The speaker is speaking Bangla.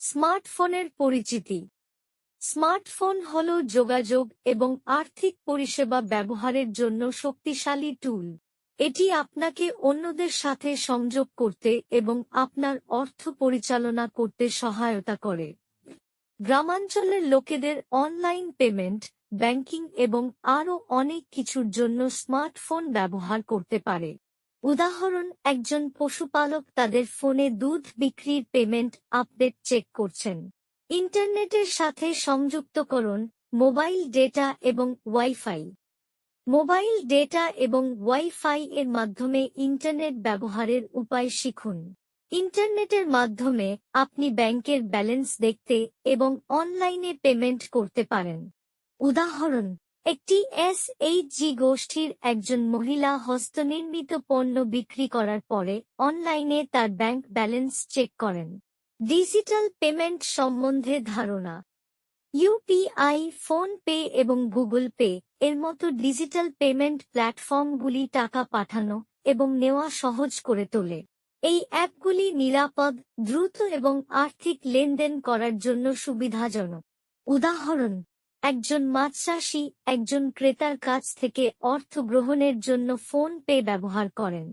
স্মার্টফোনের পরিচিতি। স্মার্টফোন হল যোগাযোগ এবং আর্থিক পরিষেবা ব্যবহারের জন্য শক্তিশালী টুল। এটি আপনাকে অন্যদের সাথে সংযোগ করতে এবং আপনার অর্থ পরিচালনা করতে সহায়তা করে। গ্রামাঞ্চলের লোকেদের অনলাইন পেমেন্ট, ব্যাংকিং এবং আরও অনেক কিছুর জন্য স্মার্টফোন ব্যবহার করতে পারে। উদাহরণ, একজন পশুপালক তাদের ফোনে দুধ বিক্রির পেমেন্ট আপডেট চেক করছেন। ইন্টারনেটের সাথে সংযুক্তকরণ, মোবাইল ডেটা এবং ওয়াইফাই। মোবাইল ডেটা এবং ওয়াইফাই এর মাধ্যমে ইন্টারনেট ব্যবহারের উপায় শিখুন। ইন্টারনেটের মাধ্যমে আপনি ব্যাংকের ব্যালেন্স দেখতে এবং অনলাইনে পেমেন্ট করতে পারেন। উদাহরণ একটি এসএইচজি গোষ্ঠীর একজন মহিলা হস্তনির্মিত পণ্য বিক্রি করার পরে অনলাইনে তার ব্যাংক ব্যালেন্স চেক করেন। ডিজিটাল পেমেন্ট সম্বন্ধে ধারণা। ইউপিআই ফোন পে এবং গুগল পে এর মতো ডিজিটাল পেমেন্ট প্ল্যাটফর্মগুলি টাকা পাঠানো এবং নেওয়া সহজ করে তোলে। এই অ্যাপগুলি নিরাপদ, দ্রুত এবং আর্থিক লেনদেন করার জন্য সুবিধাজনক। উদাহরণ একজন মাছ চাষি একজন ক্রেতার কাছ থেকে অর্থ গ্রহণের জন্য ফোন পে ব্যবহার করেন।